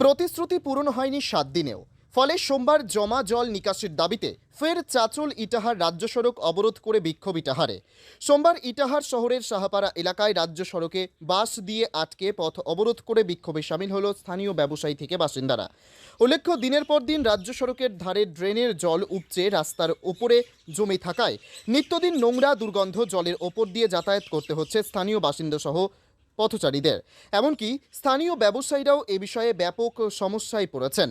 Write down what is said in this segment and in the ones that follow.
প্রতিশ্রুতি পূরণ হয়নি সাত দিনেও। ফলে সোমবার জমা জল নিকাশির দাবিতে ফের চাচল ইটাহার রাজ্য সড়ক অবরোধ করে বিক্ষোভ ইটাহারে। সোমবার ইটাহার শহরের সাহাপাড়া এলাকায় রাজ্য সড়কে বাস দিয়ে আটকে পথ অবরোধ করে বিক্ষোভে সামিল হল স্থানীয় ব্যবসায়ী থেকে বাসিন্দারা। উল্লেখ্য, দিনের পর দিন রাজ্য সড়কের ধারে ড্রেনের জল উপচে রাস্তার ওপরে জমে থাকায় নিত্যদিন নোংরা দুর্গন্ধ জলের ওপর দিয়ে যাতায়াত করতে হচ্ছে স্থানীয় বাসিন্দা সহ পথচারীদের। এমনকি স্থানীয় ব্যবসায়ীরাও এ বিষয়ে ব্যাপক সমস্যায় পড়েছেন।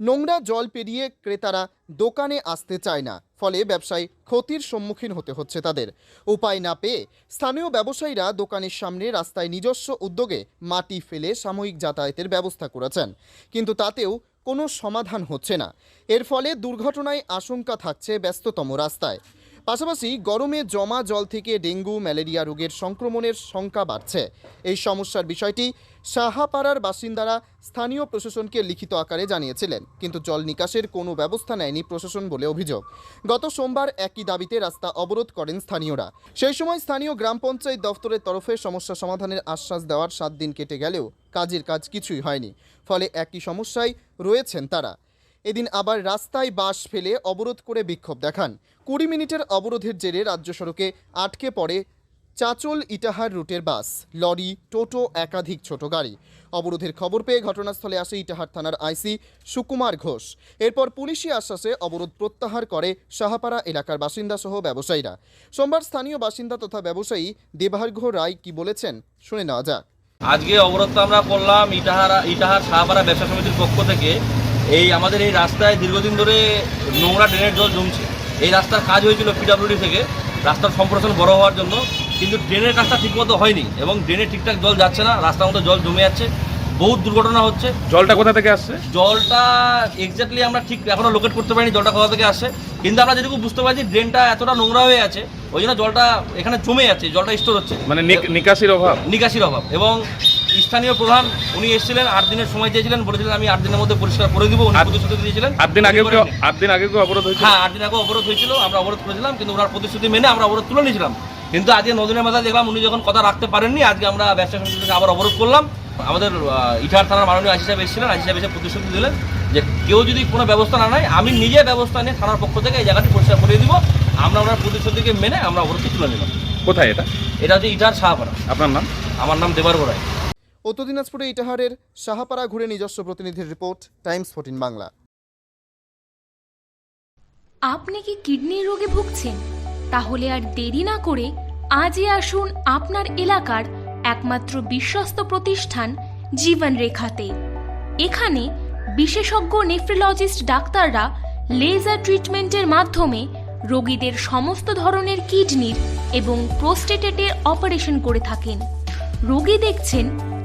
নোংরা জল পেরিয়ে ক্রেতারা দোকানে আসতে চায় না, ফলে ব্যবসায় ক্ষতির সম্মুখীন হতে হচ্ছে তাদের। উপায় না পেয়ে স্থানীয় ব্যবসায়ীরা দোকানের সামনে রাস্তায় নিজস্ব উদ্যোগে মাটি ফেলে সাময়িক যাতায়াতের ব্যবস্থা করেছেন। কিন্তু তাতেও কোনো সমাধান হচ্ছে না। এর ফলে দুর্ঘটনায় আশঙ্কা থাকছে ব্যস্ততম রাস্তায়। পাশাপাশি গরমে জমা জল থেকে ডেঙ্গু, ম্যালেরিয়া রোগের সংক্রমণের সংখ্যা বাড়ছে। এই সমস্যার বিষয়টি সাহাপাড়ার বাসিন্দারা স্থানীয় প্রশাসনকে লিখিত আকারে জানিয়েছিলেন। কিন্তু জল নিকাশের কোনো ব্যবস্থা নেয়নি প্রশাসন বলে অভিযোগ। গত সোমবার একই দাবিতে রাস্তা অবরোধ করেন স্থানীয়রা। সেই সময় স্থানীয় গ্রাম পঞ্চায়েত দফতরের তরফে সমস্যা সমাধানের আশ্বাস দেওয়ার সাত দিন কেটে গেলেও কাজের কাজ কিছুই হয়নি। ফলে একই সমস্যায় রয়েছেন তারা। এদিন আবার রাস্তায় বাস ফেলে অবরোধ করে বিক্ষোভ দেখান। কুড়ি মিনিটের অবরোধের জেরে রাজ্য সড়কে আটকে পড়ে চাচল ইটাহার রুটের বাস, লরি, টোটো, একাধিক ছোট গাড়ি। অবরোধের খবর পেয়ে ঘটনাস্থলে আসে ইটাহার থানার আইসি সুকুমার ঘোষ। এরপর পুলিশি আশ্বাসে অবরোধ প্রত্যাহার করে সাহাপাড়া এলাকার বাসিন্দা সহ ব্যবসায়ীরা। সোমবার স্থানীয় বাসিন্দা তথা ব্যবসায়ী দেবার্ঘ রায় কি বলেছেন শুনে নেওয়া যাক। আজকে অবরোধটা আমরা করলাম ইটাহারা, ইটাহার শাহপাড়া ব্যবসা সমিতির পক্ষ থেকে। এই আমাদের এই রাস্তায় দীর্ঘদিন ধরে নোংরা ড্রেনের জল জমছে। এই রাস্তার কাজ হয়েছিল পিডাব্লিউডি থেকে। রাস্তার সম্প্রসারণ বড় হওয়ার জন্য। কিন্তু ড্রেনের কাজটা ঠিকমতো হয়নি এবং ড্রেনে ঠিকঠাক জল যাচ্ছে না রাস্তার মধ্যে জল জমে যাচ্ছে। বহুত দুর্ঘটনা হচ্ছে। জলটা কোথা থেকে আসছে? জলটা এক্স্যাক্টলি আমরা ঠিক এখনও লোকেট করতে পারিনি জলটা কোথা থেকে আসে কিন্তু আমরা যেটুকু বুঝতে পারছি ড্রেনটা এতটা নোংরা হয়ে আছে ওই জন্য জলটা এখানে জমে যাচ্ছে জলটা স্টোর হচ্ছে। মানে নিকাশির অভাব। নিকাশির অভাব এবং স্থানীয় প্রধান উনি এসেছিলেন আট দিনের সময় চেয়েছিলেন বলেছিলেন আমি আট দিনের মধ্যে পরিষ্কার করে দিব উনি প্রতিশ্রুতি দিয়েছিলেন। আট দিন আগে। আট দিন আগে অবরোধ হয়েছিল? হ্যাঁ আট দিন আগে অবরোধ হয়েছিল আমরা অবরোধ করেছিলাম কিন্তু ওনার প্রতিশ্রুতি মেনে আমরা অবরোধ তুলে নিয়েছিলাম। কিন্তু আজকে নদিনের মাথায় দেখলাম উনি যখন কথা রাখতে পারেননি আজকে আমরা ব্যবসা সমিতি থেকে আবার অবরোধ করলাম। আমাদের আহ, ইটাহার থানার মাননীয় আশি সাহেব এসেছিলেন আশি সাহেব এসে প্রতিশ্রুতি দিলেন যে কেউ যদি কোনো ব্যবস্থা না নেয় আমি নিজে ব্যবস্থা নিয়ে থানার পক্ষ থেকে এই জায়গাটি পরিষ্কার করে দিব। আমরা ওনার প্রতিশ্রুতিকে মেনে আমরা অবরোধ তুলে নিলাম। কোথায় এটা? এটা হচ্ছে ইটাহার শাহপাড়া আপনার নাম? আমার নাম দেবার গোড়াই উত্তর দিনাজপুরে ইটাহারের সাহাপাড়া ঘুরে নিজস্ব প্রতিনিধির রিপোর্ট, টাইমস ফোর্টিন বাংলা। আপনি কি কিডনি রোগে ভুগছেন? তাহলে আর দেরি না করে আজই আসুন আপনার এলাকার একমাত্র বিশ্বস্ত প্রতিষ্ঠান জীবন রেখাতে এখানে বিশেষজ্ঞ নেফ্রোলজিস্ট ডাক্তাররা লেজার ট্রিটমেন্টের মাধ্যমে রোগীদের সমস্ত ধরনের কিডনির এবং প্রোস্টেটেটের অপারেশন করে থাকেন। রোগী দেখছেন